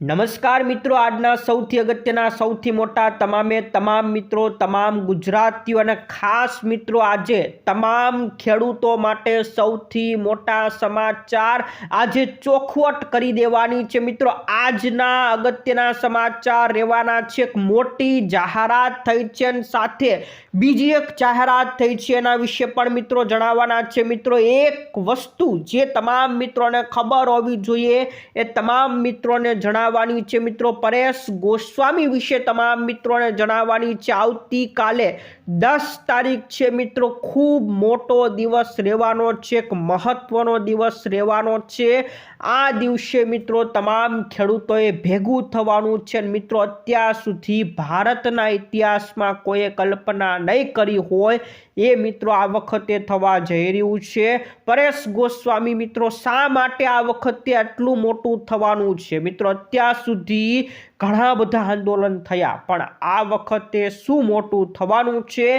નમસ્કાર મિત્રો, આજના સૌથી અગત્યના, સૌથી મોટા તમામે તમામ મિત્રો, તમામ ગુજરાતીઓ અને ખાસ મિત્રો, આજે તમામ ખેડૂતો માટે સૌથી મોટા સમાચાર આજે ચોખવટ કરી દેવાની છે. મિત્રો, આજના અગત્યના સમાચાર રહેવાના છે. એક મોટી જાહેરાત થઈ છે સાથે બીજી એક જાહેરાત થઈ છે. એના વિશે પણ મિત્રો જણાવવાના છે. મિત્રો, એક વસ્તુ જે તમામ મિત્રોને ખબર હોવી જોઈએ, એ તમામ મિત્રોને જણાવવાની છે મિત્રો. પરેશ ગોસ્વામી વિશે તમામ મિત્રોને જણાવવાની છે. આવતીકાલે દસ તારીખ છે મિત્રો. ખૂબ મોટો દિવસ રહેવાનો છે. એક મહત્વનો દિવસ રહેવાનો છે. આ દિવસે મિત્રો તમામ ખેડૂતોએ ભેગું થવાનું છે. મિત્રો, અત્યાર સુધી ભારતના ઇતિહાસમાં કોઈએ કલ્પના નહીં કરી હોય એ મિત્રો આ વખતે થવા જઈ રહ્યું છે. પરેશ ગોસ્વામી મિત્રો, શા માટે આ વખતે આટલું મોટું થવાનું છે? મિત્રો, અત્યાર સુધી ઘણા બધા આંદોલન થયા, પણ આ વખતે શું મોટું થવાનું છે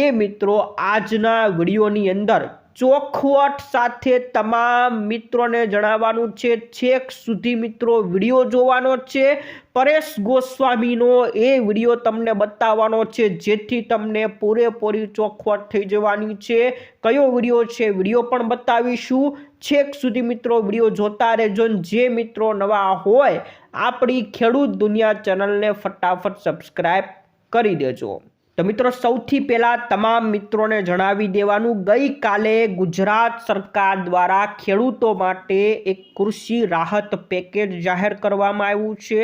એ મિત્રો આજના વિડીયોની અંદર ચોખવટ સાથે તમામ મિત્રોને જણાવવાનું છે. છેક સુધી મિત્રો વીડિયો જોવાનો છે. પરેશ ગોસ્વામીનો એ વીડિયો તમને બતાવવાનો છે, જેથી તમને પૂરેપૂરી ચોખવટ થઈ જવાની છે. કયો વીડિયો છે વીડિયો પણ બતાવીશું. છેક સુધી મિત્રો વીડિયો જોતા રહેજો જે મિત્રો નવા હોય, આપણી ખેડૂત દુનિયા ચેનલને ફટાફટ સબસ્ક્રાઈબ કરી દેજો. તો મિત્રો સૌથી પહેલાં તમામ મિત્રોને જણાવી દેવાનું, ગઈકાલે ગુજરાત સરકાર દ્વારા ખેડૂતો માટે એક કૃષિ રાહત પેકેજ જાહેર કરવામાં આવ્યું છે.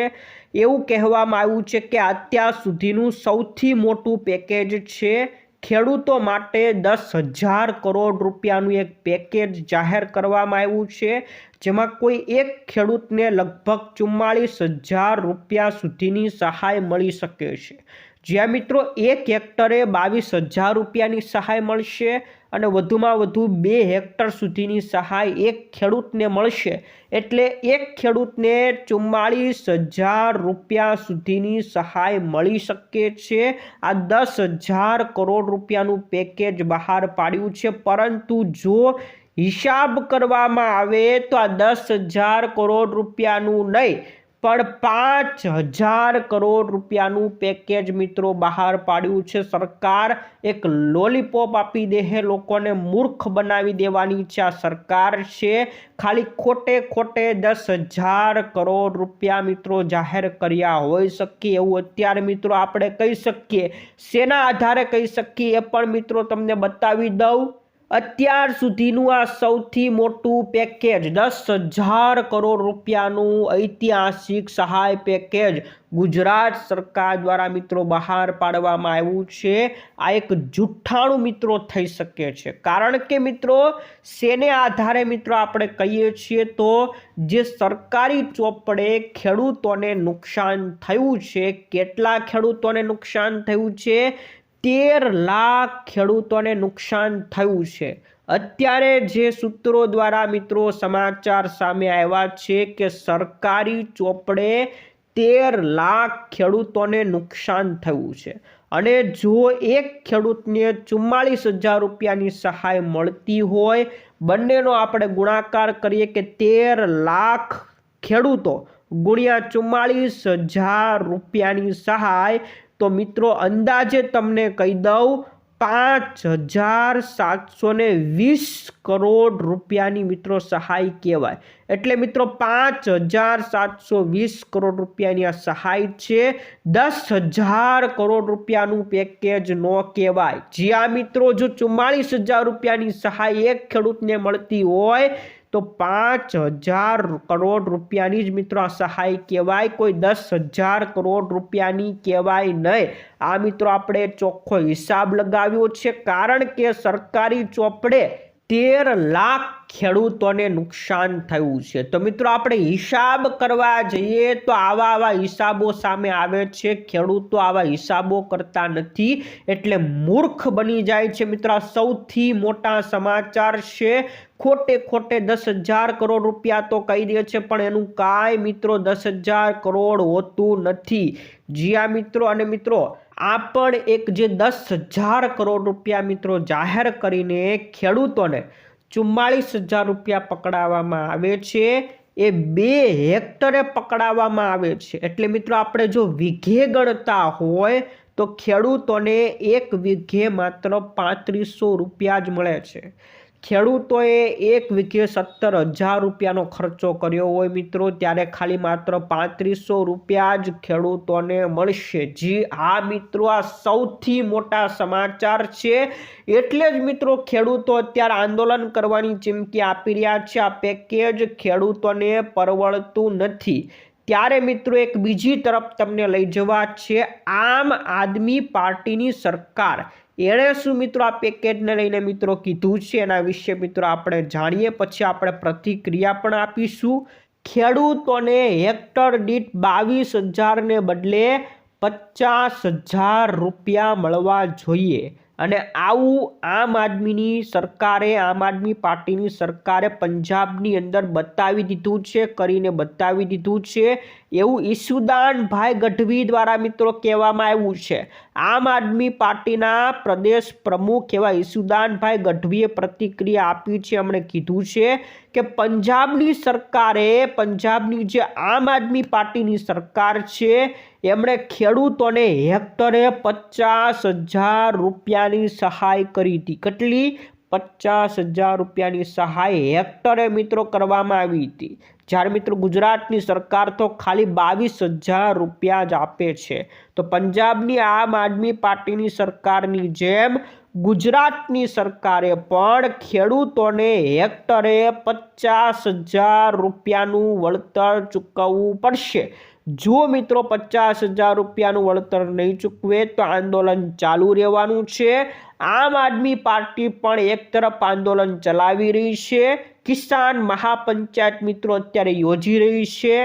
એવું કહેવામાં આવ્યું છે કે અત્યાર સુધીનું સૌથી મોટું પેકેજ છે ખેડૂતો માટે દસ હજાર કરોડ રૂપિયાનું એક પેકેજ જાહેર કરવામાં આવ્યું છે, જેમાં કોઈ એક ખેડૂતને લગભગ ચુમ્માળીસ હજાર રૂપિયા સુધીની સહાય મળી શકે છે. જ્યાં મિત્રો, એક હેક્ટરે બાવીસ હજાર રૂપિયાની સહાય મળશે. અને વધુમાં વધુ બે હેક્ટર સુધીની સહાય એક ખેડૂતને મળશે. એટલે એક ખેડૂતને ચુમ્માળીસ હજાર રૂપિયા સુધીની સહાય મળી શકે છે. આ દસ હજાર કરોડ રૂપિયાનું પેકેજ બહાર પાડ્યું છે. પરંતુ જો હિસાબ કરવામાં આવે તો આ દસ હજાર કરોડ રૂપિયાનું નહીં. પણ પાંચ હજાર કરોડ રૂપિયાનું પેકેજ મિત્રો બહાર પાડ્યું છે. સરકાર એક લોલીપોપ આપી દેહે લોકોને મૂર્ખ બનાવી દેવાની છે આ સરકાર છે. ખાલી ખોટે ખોટે દસ હજાર કરોડ રૂપિયા મિત્રો જાહેર કર્યા હોઈ શકીએ એવું અત્યારે મિત્રો આપણે કહી શકીએ. શેના આધારે કહી શકીએ એ પણ મિત્રો તમને બતાવી દઉં. અત્યાર સુધીનું આ સૌથી મોટું પેકેજ દસ હજાર કરોડ રૂપિયાનું ઐતિહાસિક સહાય પેકેજ ગુજરાત સરકાર દ્વારા મિત્રો બહાર પાડવામાં આવ્યું છે. આ એક જુઠ્ઠાણું મિત્રો થઈ શકે છે. કારણ કે મિત્રો, શેને આધારે મિત્રો આપણે કહીએ છીએ તો, જે સરકારી ચોપડે ખેડૂતોને નુકસાન થયું છે, કેટલા ખેડૂતોને નુકસાન થયું છે? તેર લાખ ખેડૂતોને નુકસાન થયું છે. અત્યારે જે સૂત્રો દ્વારા મિત્રો સમાચાર સામે આવ્યા છે કે સરકારી ચોપડે તેર લાખ ખેડૂતોને નુકસાન થયું છે અને જો એક ખેડૂતને ચુમ્માળીસ હજાર રૂપિયાની સહાય મળતી હોય, બંનેનો આપણે ગુણાકાર કરીએ કે તેર લાખ ખેડૂતો ગુણ્યા ચુમ્માળીસ હજાર રૂપિયાની સહાય તો મિત્રો, અંદાજે તમને કહી દઉં, પાંચ હજાર સાતસો ને વીસ કરોડ રૂપિયાની મિત્રો સહાય કહેવાય. એટલે મિત્રો, પાંચ હજાર સાતસો વીસ કરોડ રૂપિયાની આ સહાય છે. દસ હજાર કરોડ રૂપિયાનું પેકેજ ન કહેવાય. જ્યાં મિત્રો, જો ચુમ્માળીસ હજાર રૂપિયાની સહાય એક ખેડૂતને મળતી હોય તો પાંચ હજાર કરોડ રૂપિયાની જ મિત્રો આ સહાય કહેવાય. કોઈ દસ હજાર કરોડ રૂપિયાની કહેવાય નહીં. આ મિત્રો આપણે ચોખ્ખો હિસાબ લગાવ્યો છે. કારણ કે સરકારી ચોપડે તેર લાખ ખેડૂતોને નુકસાન થયું છે. તો મિત્રો આપણે હિસાબ કરવા જઈએ તો આવા આવા હિસાબો સામે આવે છે. ખેડૂતો આવા હિસાબો કરતા નથી એટલે મૂર્ખ બની જાય છે મિત્રો. સૌથી મોટા સમાચાર છે, ખોટે ખોટે દસ હજાર કરોડ રૂપિયા તો કહી દે છે, પણ એનું કાંઈ મિત્રો દસ હજાર કરોડ હોતું નથી. જ્યાં મિત્રો અને મિત્રો આ પણ એક જે દસ હજાર કરોડ રૂપિયા મિત્રો જાહેર કરીને ખેડૂતોને ચુમ્માળીસ હજાર રૂપિયા પકડાવવામાં આવે છે. એ બે હેક્ટરે પકડાવવામાં આવે છે. એટલે મિત્રો આપણે જો વીઘે ગણતા હોય તો ખેડૂતોને એક વીઘે માત્ર પાંત્રીસો રૂપિયા જ મળે છે. ખેડૂતોએ એક વીઘે સત્તર હજાર રૂપિયાનો ખર્ચો કર્યો હોય મિત્રો, ત્યારે ખાલી માત્ર પાંત્રીસો રૂપિયા જ ખેડૂતોને મળશે. જી હા મિત્રો, આ સૌથી મોટા સમાચાર છે. એટલે જ મિત્રો, ખેડૂતો અત્યારે આંદોલન કરવાની ચીમકી આપી રહ્યા છે. આ પેકેજ ખેડૂતોને પરવડતું નથી. ત્યારે મિત્રો, એક બીજી તરફ તમને લઈ જવા છે. આમ આદમી પાર્ટીની સરકાર એણે શું મિત્રો આ પેકેજને લઈને મિત્રો કીધું છે? એના વિશે મિત્રો આપણે જાણીએ. પછી આપણે પ્રતિક્રિયા પણ આપીશું. ખેડૂતોને હેક્ટર દીઠ બાવીસ હજારને બદલે પચાસ હજાર રૂપિયા મળવા જોઈએ. અને આવું આમ આદમીની સરકારે, આમ આદમી પાર્ટીની સરકારે પંજાબની અંદર બતાવી દીધું છે, કરીને બતાવી દીધું છે. એવું ઈસુદાનભાઈ ગઢવી દ્વારા મિત્રો કહેવામાં આવ્યું છે. આમ આદમી પાર્ટીના પ્રદેશ પ્રમુખ એવા ઈસુદાનભાઈ ગઢવીએ પ્રતિક્રિયા આપી છે, એમણે કીધું છે કે પંજાબની સરકારે, પંજાબની જે આમ આદમી પાર્ટીની સરકાર છે એમણે ખેડૂતોને હેક્ટરે પચાસ હજાર રૂપિયાની સહાય કરી હતી. કેટલી? પચાસ હજાર રૂપિયાની સહાય હેક્ટરે મિત્રો કરવામાં આવી હતી. જ્યારે મિત્રો ગુજરાતની સરકાર તો ખાલી બાવીસ હજાર રૂપિયા જ આપે છે. તો પંજાબની આમ આદમી પાર્ટીની સરકારની જેમ ગુજરાતની સરકારે પણ ખેડૂતોને હેક્ટરે પચાસ હજાર રૂપિયાનું વળતર ચૂકવવું પડશે. જો મિત્રો પચાસ હજાર રૂપિયાનું વળતર નહીં ચૂકવે તો આંદોલન ચાલુ રહેવાનું છે. આમ આદમી પાર્ટી પણ એક તરફ આંદોલન ચલાવી રહી છે. કિસાન મહાપંચાયત મિત્રો અત્યારે યોજી રહી છે.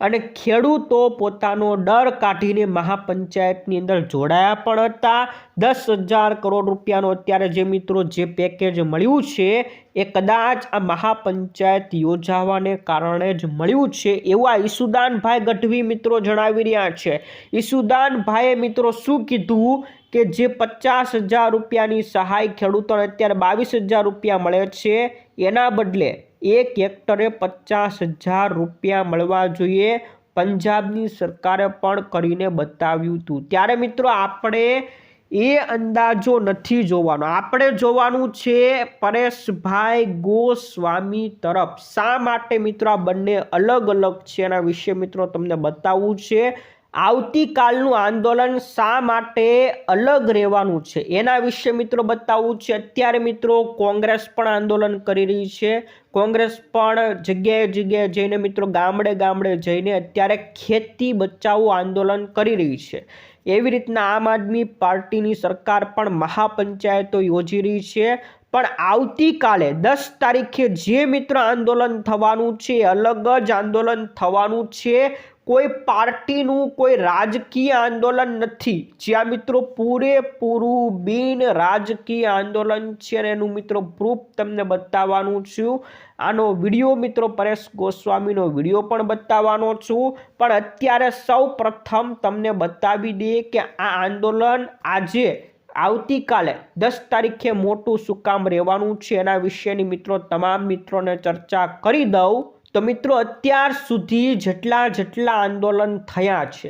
અને ખેડૂતો પોતાનો ડર કાઢીને મહાપંચાયતની અંદર જોડાયા પણ હતા. દસ હજાર કરોડ રૂપિયાનો અત્યારે જે મિત્રો જે પેકેજ મળ્યું છે, એ કદાચ આ મહાપંચાયત યોજાવાને કારણે જ મળ્યું છે એવા ઈસુદાનભાઈ ગઢવી મિત્રો જણાવી રહ્યા છે. ઈસુદાનભાઈએ મિત્રો શું કીધું? કે જે પચાસ હજાર રૂપિયાની સહાય ખેડૂતોને અત્યારે બાવીસ હજાર રૂપિયા મળે છે, એના બદલે એક હેક્ટરે પચાસ હજાર રૂપિયા મળવા જોઈએ. પંજાબની સરકારે પણ કરીને બતાવ્યું હતું. ત્યારે મિત્રો, આપણે એ અંદાજો નથી જોવાનો. આપણે જોવાનું છે પરેશભાઈ ગોસ્વામી તરફ. શા માટે મિત્રો આ બંને અલગ અલગ છે એના વિશે મિત્રો તમને બતાવવું છે. આવતીકાલનું આંદોલન શા માટે અલગ રહેવાનું છે? એના વિશે મિત્રો બતાવવું છે. અત્યારે મિત્રો કોંગ્રેસ પણ આંદોલન કરી રહી છે. કોંગ્રેસ પણ જગ્યાએ જગ્યાએ જઈને મિત્રો ગામડે ગામડે જઈને અત્યારે ખેતી બચાવો આંદોલન કરી રહી છે. એવી રીતના આમ આદમી પાર્ટીની સરકાર પણ મહાપંચાયતો યોજી રહી છે. પણ આવતીકાલે દસ તારીખે જે મિત્ર આંદોલન થવાનું છે અલગ જ આંદોલન થવાનું છે. કોઈ પાર્ટીનું કોઈ રાજકીય આંદોલન નથી. જ્યાં મિત્રો પૂરેપૂરું બિન રાજકીય આંદોલન છે અને એનું મિત્રો પ્રૂફ તમને બતાવવાનું છું. આનો વીડિયો મિત્રો પરેશ ગોસ્વામીનો વીડિયો પણ બતાવવાનો છું. પણ અત્યારે સૌ પ્રથમ તમને બતાવી દઈએ કે આ આંદોલન આજે આવતીકાલે દસ તારીખે મોટું શું કામ રહેવાનું છે. એના વિશેની મિત્રો તમામ મિત્રોને ચર્ચા કરી દઉં. તો મિત્રો અત્યાર સુધી જેટલા જેટલા આંદોલન થયા છે,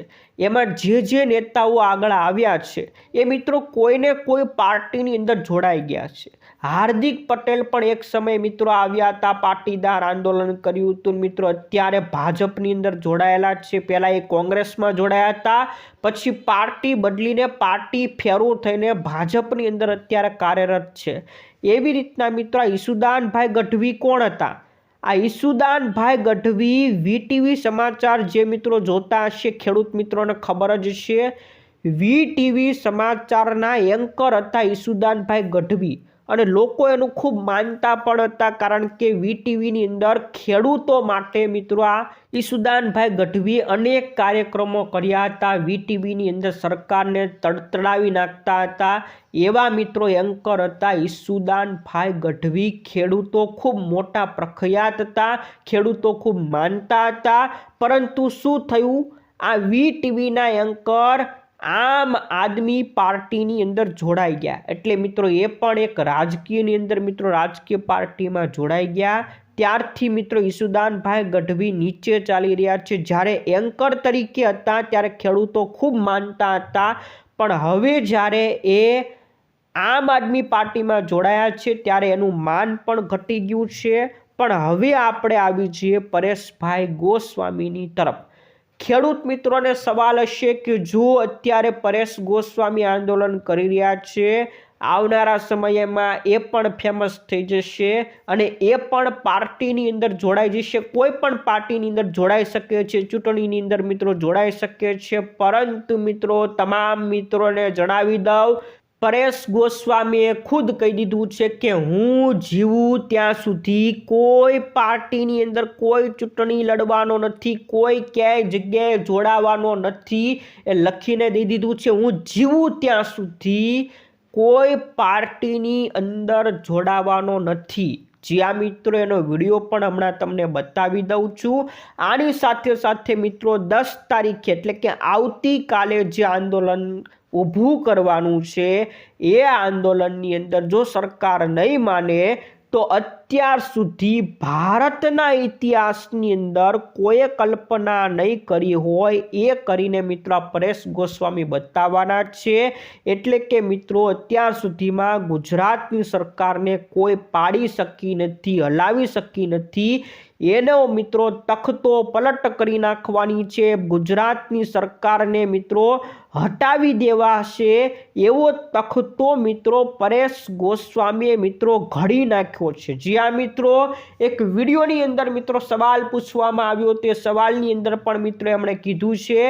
એમાં જે જે નેતાઓ આગળ આવ્યા છે, એ મિત્રો કોઈને કોઈ પાર્ટીની અંદર જોડાઈ ગયા છે. હાર્દિક પટેલ પણ એક સમયે મિત્રો આવ્યા હતા, પાટીદાર આંદોલન કર્યું હતું. મિત્રો અત્યારે ભાજપની અંદર જોડાયેલા છે. પહેલાં એ કોંગ્રેસમાં જોડાયા હતા, પછી પાર્ટી બદલીને પાર્ટી ફેરો થઈને ભાજપની અંદર અત્યારે કાર્યરત છે. એવી રીતના મિત્રો ઈસુદાનભાઈ ગઢવી કોણ હતા? આ ઈસુદાનભાઈ ગઢવી વીટીવી સમાચાર જે મિત્રો જોતા હશે, ખેડૂત મિત્રોને ખબર જ છે. વીટીવી સમાચારના એન્કર હતા ઈસુદાનભાઈ ગઢવી. અને લોકો એનું ખૂબ માનતા પણ હતા કારણ કે વીટીવીની અંદર ખેડૂતો માટે મિત્રો આ ઈસુદાનભાઈ ગઢવી અનેક કાર્યક્રમો કર્યા હતા. વીટીવીની અંદર સરકારને તડતડાવી નાખતા હતા. એવા મિત્રો એન્કર હતા. ઈસુદાનભાઈ ગઢવી ખેડૂતો ખૂબ મોટા પ્રખ્યાત હતા. ખેડૂતો ખૂબ માનતા હતા. પરંતુ શું થયું? આ વીટીવીના એન્કર આમ આદમી પાર્ટીની અંદર જોડાઈ ગયા. એટલે મિત્રો એ પણ એક રાજકીયની અંદર મિત્રો રાજકીય પાર્ટીમાં જોડાઈ ગયા. ત્યારથી મિત્રો ઈસુદાનભાઈ ગઢવી નીચે ચાલી રહ્યા છે. જ્યારે એન્કર તરીકે હતા, ત્યારે ખેડૂતો ખૂબ માનતા હતા. પણ હવે જ્યારે એ આમ આદમી પાર્ટીમાં જોડાયા છે, ત્યારે એનું માન પણ ઘટી ગયું છે. પણ હવે આપણે આવી જઈએ પરેશભાઈ ગોસ્વામીની તરફ. ખેડૂત મિત્રોને સવાલ હશે કે જો અત્યારે પરેશ ગોસ્વામી આંદોલન કરી રહ્યા છે, આવનારા સમયમાં એ પણ ફેમસ થઈ જશે અને એ પણ પાર્ટીની અંદર જોડાઈ જશે. કોઈ પણ પાર્ટીની અંદર જોડાઈ શકે છે, ચૂંટણીની અંદર મિત્રો જોડાઈ શકે છે. પરંતુ મિત્રો, તમામ મિત્રોને જણાવી દઉં પરેશ ગોસ્વામીએ ખુદ કહી દીધું છે કે હું જીવું ત્યાં સુધી કોઈ પાર્ટીની અંદર કોઈ ચૂંટણી લડવાનો નથી, કોઈ ક્યાંય જગ્યાએ જોડાવાનો નથી. એ લખીને દઈ દીધું છે, હું જીવું ત્યાં સુધી કોઈ પાર્ટીની અંદર જોડાવાનો નથી. જ્યાં મિત્રો, એનો વીડિયો પણ હમણાં તમને બતાવી દઉં છું. આની સાથે સાથે મિત્રો, દસ તારીખે એટલે કે આવતીકાલે જે આંદોલન ઊભું કરવાનું છે, એ આંદોલનની અંદર જો સરકાર નહીં માને, તો અત્યાર સુધી ભારતના ઇતિહાસની અંદર કોઈએ કલ્પના નહીં કરી હોય એ કરીને મિત્રો પરેશ ગોસ્વામી બતાવવાના છે. એટલે કે મિત્રો, અત્યાર સુધીમાં ગુજરાતની સરકારને કોઈ પાડી શકી નથી, હલાવી શકી નથી. એનો મિત્રો તખતો પલટ કરી નાખવાની છે. ગુજરાતની સરકારને મિત્રો હટાવી દેવા છે એવો તખતો મિત્રો પરેશ ગોસ્વામીએ મિત્રો ઘડી નાખ્યો છે. જ્યાં મિત્રો, એક વિડીયોની અંદર મિત્રો સવાલ પૂછવામાં આવ્યો તે સવાલની અંદર પણ મિત્રો એમણે કીધું છે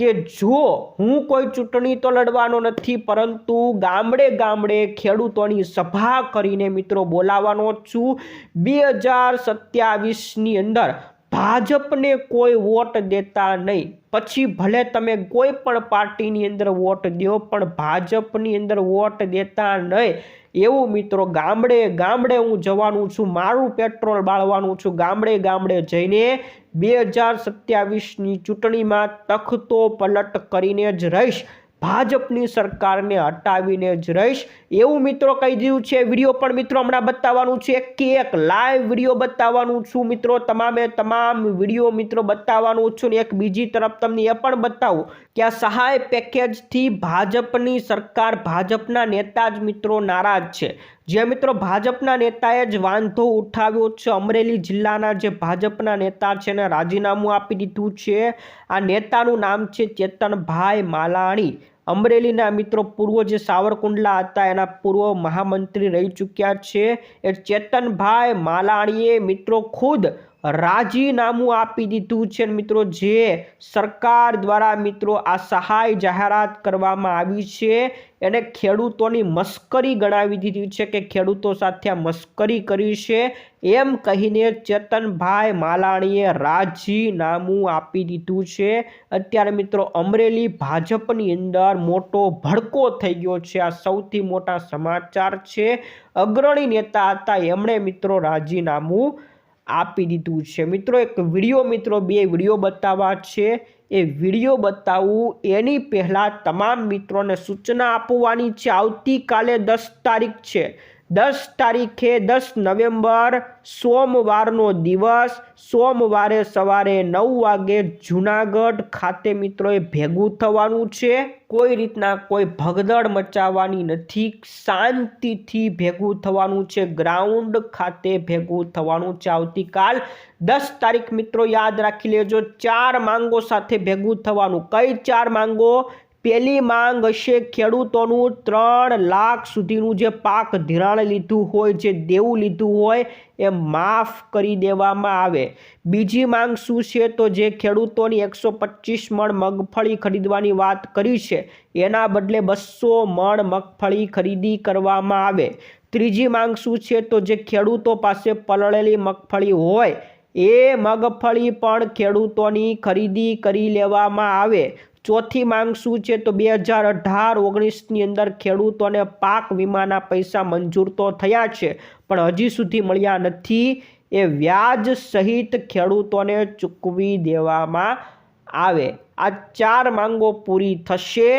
કે જો હું કોઈ ચૂંટણી તો લડવાનો નથી, પરંતુ ગામડે ગામડે ખેડૂતોની સભા કરીને મિત્રો બોલાવવાનો છું. બે હજાર સત્યાવીસની અંદર ભાજપને કોઈ વોટ દેતા નહીં. પછી ભલે તમે કોઈ પણ પાર્ટીની અંદર વોટ દો, પણ ભાજપની અંદર વોટ દેતા નહીં. એવું મિત્રો, ગામડે ગામડે હું જવાનું છું, મારું પેટ્રોલ બાળવાનું છું. ગામડે ગામડે જઈને બે હજાર સત્યાવીસની ચૂંટણીમાં તખતો પલટ કરીને જ રહીશ. ભાજપની સરકારને હટાવીને જ રહીશ. એવું મિત્રો કહી દીધું છે. વીડિયો પણ મિત્રો હમણાં બતાવવાનું છે. કે એક લાઈવ વીડિયો બતાવવાનું છું મિત્રો. તમામે તમામ વીડિયો મિત્રો બતાવવાનું છું ને એક બીજી તરફ તમને એ પણ બતાવું કે આ સહાય પેકેજથી ભાજપની સરકાર ભાજપના નેતા જ મિત્રો નારાજ છે. જે મિત્રો ભાજપના નેતાએ જ વાંધો ઉઠાવ્યો છે. અમરેલી જિલ્લાના જે ભાજપના નેતા છે એને રાજીનામું આપી દીધું છે. આ નેતાનું નામ છે ચેતનભાઈ માલાણી. અમરેલીના મિત્રો પૂર્વ જે સાવરકુંડલા હતા, એના પૂર્વ મહામંત્રી રહી ચૂક્યા છે. એ ચેતનભાઈ માલાણીએ મિત્રો ખુદ રાજીનામું આપી દીધું છે. મિત્રો, જે સરકાર દ્વારા મિત્રો આ સહાય જાહેરાત કરવામાં આવી છે, એને ખેડૂતોની મસ્કરી ગણાવી દીધી છે કે ખેડૂતો સાથે આ મસ્કરી કરી છે. એમ કહીને ચેતનભાઈ માલાણીએ રાજીનામું આપી દીધું છે. અત્યારે મિત્રો, અમરેલી ભાજપની અંદર મોટો ભડકો થઈ ગયો છે. આ સૌથી મોટા સમાચાર છે. અગ્રણી નેતા હતા, એમણે મિત્રો રાજીનામું આપી દીધું છે. મિત્રો, એક વીડિયો મિત્રો બે વીડિયો બતાવવા છે. એ વીડિયો બતાવવું એની પહેલાં તમામ મિત્રોને સૂચના આપવાની છે. આવતીકાલે દસ તારીખ છે. દસ તારીખે દસ નવેમ્બર સોમવારનો દિવસ. સોમવારે સવારે નવ વાગે જુનાગઢ ખાતે મિત્રોએ ભેગું થવાનું છે. કોઈ રીતના કોઈ ભગદડ મચાવવાની નથી. શાંતિથી ભેગું થવાનું છે. ગ્રાઉન્ડ ખાતે ભેગું થવાનું છે આવતીકાલ. દસ તારીખ મિત્રો યાદ રાખી લેજો. ચાર માંગો સાથે ભેગું થવાનું. કઈ ચાર માંગો? પહેલી માંગ હશે ખેડૂતોનું ત્રણ લાખ સુધીનું જે પાક ધિરાણ લીધું હોય, જે દેવું લીધું હોય, એ માફ કરી દેવામાં આવે. બીજી માંગ શું છે? તો જે ખેડૂતોની એકસો પચીસ મણ મગફળી ખરીદવાની વાત કરી છે, એના બદલે બસો મણ મગફળી ખરીદી કરવામાં આવે. ત્રીજી માંગ શું છે? તો જે ખેડૂતો પાસે પલળેલી મગફળી હોય, એ મગફળી પણ ખેડૂતોની ખરીદી કરી લેવામાં આવે. ચોથી માંગ શું છે? તો બે હજાર અઢાર ઓગણીસની અંદર ખેડૂતોને પાક વીમાના પૈસા મંજૂર તો થયા છે, પણ હજી સુધી મળ્યા નથી. એ વ્યાજ સહિત ખેડૂતોને ચૂકવી દેવામાં આવે. આ ચાર માંગો પૂરી થશે.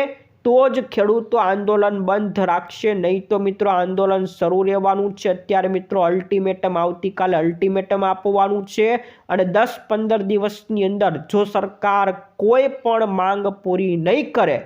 તો જ ખેડૂતો આંદોલન બંધ રાખશે. નહીં તો મિત્રો, આંદોલન શરૂ રહેવાનું છે. અત્યારે મિત્રો અલ્ટિમેટમ આવતીકાલે અલ્ટિમેટમ આપવાનું છે અને દસ પંદર દિવસની અંદર જો સરકાર કોઈ પણ માંગ પૂરી નહીં કરે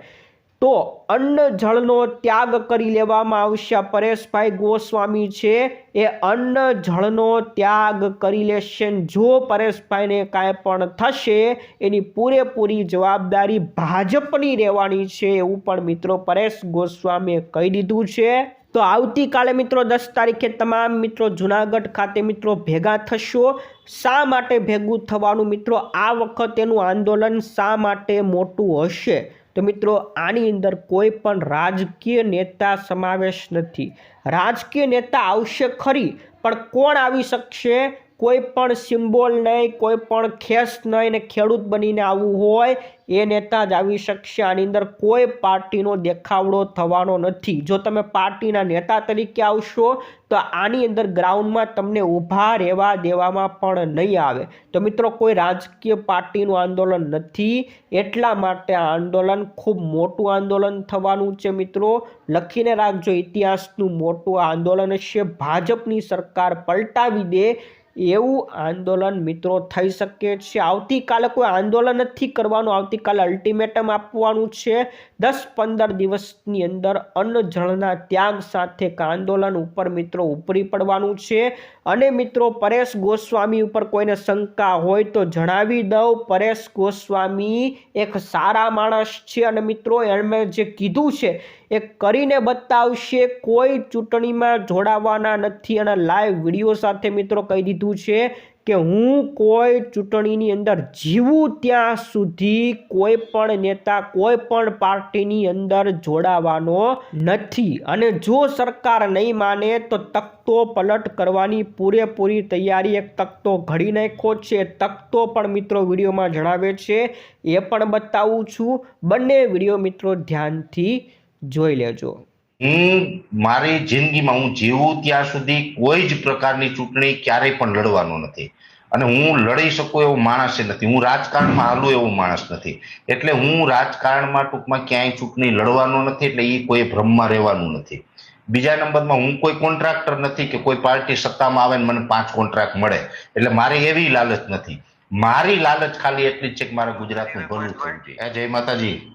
તો અન્ન જળનો ત્યાગ કરી લેવામાં આવશે. પરેશભાઈ ગોસ્વામી છે એ અન્ન જળનો ત્યાગ કરી લેશે. જો પરેશભાઈને કાંઈ પણ થશે, એની પૂરેપૂરી જવાબદારી ભાજપની રહેવાની છે એવું પણ મિત્રો પરેશ ગોસ્વામીએ કહી દીધું છે. તો આવતીકાલે મિત્રો દસ તારીખે તમામ મિત્રો જુનાગઢ ખાતે મિત્રો ભેગા થશો. શા માટે ભેગું થવાનું? મિત્રો, આ વખતેનું આંદોલન શા માટે મોટું હશે? તો મિત્રો, આની અંદર કોઈ પણ રાજકીય નેતા સમાવેશ નથી. રાજકીય નેતા આવશે ખરી, પણ કોણ આવી શકશે? કોઈ પણ સિમ્બોલ નહીં, કોઈ પણ ખેસ નહીં ને ખેડૂત બનીને આવવું હોય એ નેતા જ આવી શકશે. આની અંદર કોઈ પાર્ટીનો દેખાવડો થવાનો નથી. જો તમે પાર્ટીના નેતા તરીકે આવશો, તો આની અંદર ગ્રાઉન્ડમાં તમને ઊભા રહેવા દેવામાં પણ નહીં આવે. તો મિત્રો, કોઈ રાજકીય પાર્ટીનું આંદોલન નથી. એટલા માટે આ આંદોલન ખૂબ મોટું આંદોલન થવાનું છે મિત્રો. લખીને રાખજો, ઇતિહાસનું મોટું આંદોલન છે ભાજપની સરકાર પલટાવી દે. એવું આંદોલન મિત્રો થઈ શકે છે. આવતીકાલે કોઈ આંદોલન નથી કરવાનું. આવતીકાલે અલ્ટિમેટમ આપવાનું છે. દસ પંદર દિવસની અંદર અન્નજળના ત્યાગ સાથે આંદોલન ઉપર મિત્રો ઉપરી પડવાનું છે. અને મિત્રો પરેશ ગોસ્વામી ઉપર કોઈને શંકા હોય તો જણાવી દઉં. પરેશ ગોસ્વામી એક સારા માણસ છે અને મિત્રો એમણે જે કીધું છે એ કરીને બતાવશે, કોઈ ચૂંટણીમાં જોડાવાના નથી અને લાઈવ વીડિયો સાથે મિત્રો કહી દીધું છે કે હું કોઈ ચૂંટણીની અંદર જીવું ત્યાં સુધી કોઈ પણ નેતા, કોઈ પણ પાર્ટીની અંદર જોડાવાનો નથી. અને જો સરકાર નહીં માને તો તખતો પલટ કરવાની પૂરેપૂરી તૈયારી, એક તખતો ઘડી નાખ્યો છે. તખતો પણ મિત્રો વિડીયોમાં જણાવે છે. એ પણ બતાવું છું. બંને વીડિયો મિત્રો ધ્યાનથી જોઈ લેજો. હું મારી જિંદગીમાં હું જીવું ત્યાં સુધી કોઈ જ પ્રકારની ચૂંટણી ક્યારેય પણ લડવાનો નથી. અને હું લડી શકું એવો માણસ નથી. હું રાજકારણમાં હાલું એવો માણસ નથી. એટલે હું રાજકારણમાં ટૂંકમાં ક્યાંય ચૂંટણી લડવાનો નથી એટલે એ કોઈ ભ્રમમાં રહેવાનું નથી. બીજા નંબરમાં હું કોઈ કોન્ટ્રાક્ટર નથી કે કોઈ પાર્ટી સત્તામાં આવે ને મને પાંચ કોન્ટ્રાક્ટ મળે. એટલે મારી એવી લાલચ નથી. મારી લાલચ ખાલી એટલી જ છે કે મારે ગુજરાતનું ભલું થવું જય માતાજી.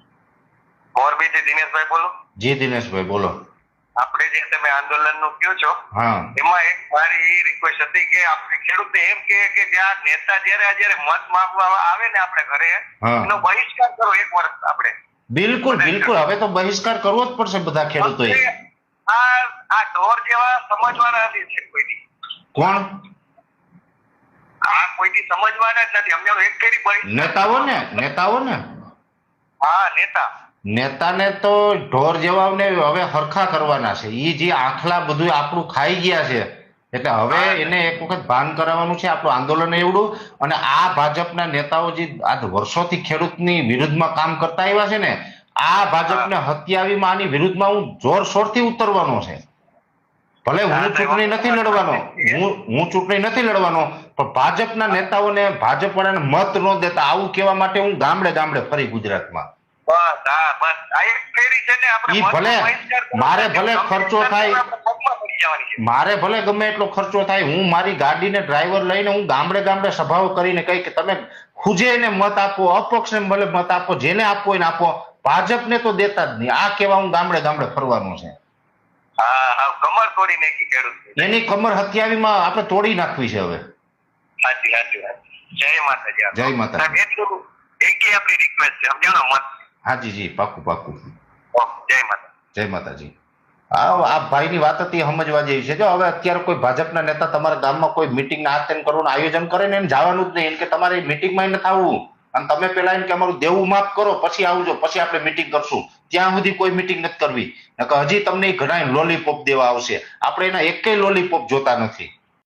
મોરબીથી દિનેશભાઈ બોલો. જી દિનેશભાઈ બોલો. આપણે જે તમે આંદોલનનું કયો છો એમાં એક મારી એ રિક્વેસ્ટ હતી કે આપણે ખેડૂતો એમ કે કે જ્યાં નેતા જયારે જયારે મત માંગવા આવે ને આપણે ઘરે એનો બહિષ્કાર કરો એક વર્ષ આપણે. બિલકુલ બિલકુલ. હવે તો બહિષ્કાર કરવો જ પડશે બધા ખેડૂતોએ. આ આ ઢોર જેવા સમજવાના નથી છે કોઈની કોણ? આ કોઈની સમજવાના જ નથી. અમને એક કરી નેતાઓ ને નેતાઓ ને હા નેતા. નેતાને તો ઢોર જેવાને હવે હરખા કરવાના છે. એ જે આખલા બધું આપણું ખાઈ ગયા છે એટલે હવે એને એક વખત ભાન કરાવવાનું છે આપણું આંદોલન એવડું. અને આ ભાજપના નેતાઓ જે આ વર્ષોથી ખેડૂતની વિરુદ્ધમાં કામ કરતા આવ્યા છે ને આ ભાજપને હત્યાવીમાં આની વિરુદ્ધમાં હું જોરશોરથી ઉતરવાનો છે. ભલે હું ચૂંટણી નથી લડવાનો હું હું ચૂંટણી નથી લડવાનો પણ ભાજપના નેતાઓને ભાજપ વાળાને મત ન દેતા આવું કહેવા માટે હું ગામડે ગામડે ફરી ગુજરાતમાં. બસ હા બસ. આ એક ફેરી છે ને ઈ ભલે બહિષ્કાર મારે ભલે ખર્ચો થાય. પગમાં પડી જવાની છે. મારે ભલે ગમે એટલો ખર્ચો થાય હું મારી ગાડીને ડ્રાઈવર લઈને હું ગામડે ગામડે સભાઓ કરીને કહી કે તમે ખુજેને મત આપો અપક્ષને ભલે મત આપો જેને આપો એને આપો. ભાજપને તો દેતા જ નહીં. આ કેવા હું ગામડે ગામડે ફરવાનું છે. કમર તોડી નાખી ખેડૂત એની કમર હત્યાવીમાં આપણે તોડી નાખવી છે હવે. સાચી સાચી વાત જય માતાજી. જય માતા એટલું એકે આપણી રિક્વેસ્ટ છે. સમજાણો મત? હાજી જી પાકું. પાકું જય માતા જય માતાજી. આ ભાઈની વાત હતી સમજવા જેવી છે. જો હવે અત્યારે કોઈ ભાજપના નેતા તમારા ગામમાં કોઈ મિટિંગ આતેન કરવાનું આયોજન કરે ને એને જવાનું જ નહીં. એમ કે તમારે મિટિંગમાં નથી આવવું. અને તમે પેલા એમ કે અમારું દેવું માફ કરો પછી આવજો પછી આપણે મિટિંગ કરશું. ત્યાં સુધી કોઈ મિટિંગ નથી કરવી. હજી તમને ઘણા લોલીપોપ દેવા આવશે. આપણે એના એકેય લોલીપોપ જોતા નથી.